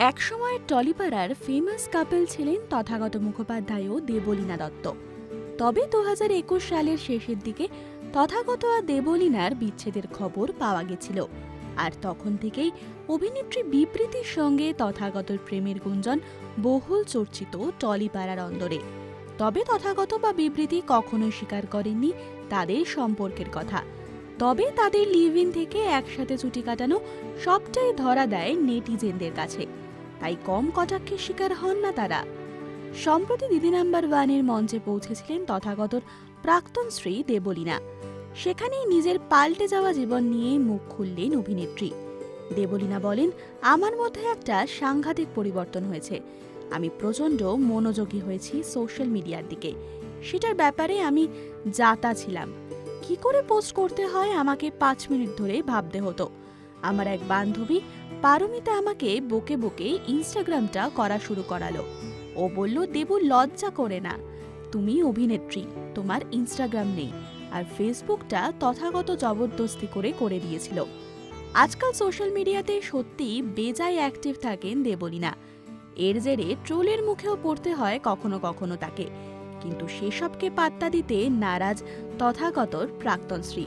একসময়ের টলিপাড়ার ফেমাস কাপল ছিলেন তথাগত মুখোপাধ্যায় ও দেবলীনা দত্ত। তবে দু হাজার একুশ সালের শেষের দিকে তথাগত আর দেবলীনার বিচ্ছেদের খবর পাওয়া গেছিল। আর তখন থেকেই অভিনেত্রী বিবৃতির সঙ্গে তথাগতর প্রেমের গুঞ্জন বহুল চর্চিত টলিপাড়ার অন্দরে। তবে তথাগত বা বিবৃতি কখনোই স্বীকার করেননি তাদের সম্পর্কের কথা। তবে তাদের লিভ ইন থেকে একসাথে ছুটি কাটানো সবটাই ধরা দেয় নেটিজেনদের কাছে। তাই কম কটাক্ষের শিকার হন না তারা। সম্প্রতি দিদি নাম্বার ওয়ানের মঞ্চে পৌঁছেছিলেন তথাগতর প্রাক্তন স্ত্রী দেবলীনা। সেখানেই নিজের পাল্টে যাওয়া জীবন নিয়ে মুখ খুললেন অভিনেত্রী। দেবলীনা বলেন, আমার মধ্যে একটা সাংঘাতিক পরিবর্তন হয়েছে। আমি প্রচণ্ড মনোযোগী হয়েছি সোশ্যাল মিডিয়ার দিকে। সেটার ব্যাপারে আমি যাতা ছিলাম। কি করে পোস্ট করতে হয় আমাকে পাঁচ মিনিট ধরে ভাবতে হতো। আমার এক বান্ধবী পারমিতা আমাকে বকে বকে ইনস্টাগ্রামটা করা শুরু করালো। ও বলল, দেবু লজ্জা করে না। তুমি অভিনেত্রী, তোমার ইনস্টাগ্রাম নেই। আর ফেসবুকটা তথাগত জবরদস্তি করে করে দিয়েছিল। আজকাল সোশ্যাল মিডিয়াতে সত্যি বেজায় অ্যাক্টিভ থাকেন দেবলীনা। এর জেরে ট্রোলের মুখেও পড়তে হয় কখনো কখনো তাকে। কিন্তু সেসবকে পাত্তা দিতে নারাজ তথাগতর প্রাক্তন শ্রী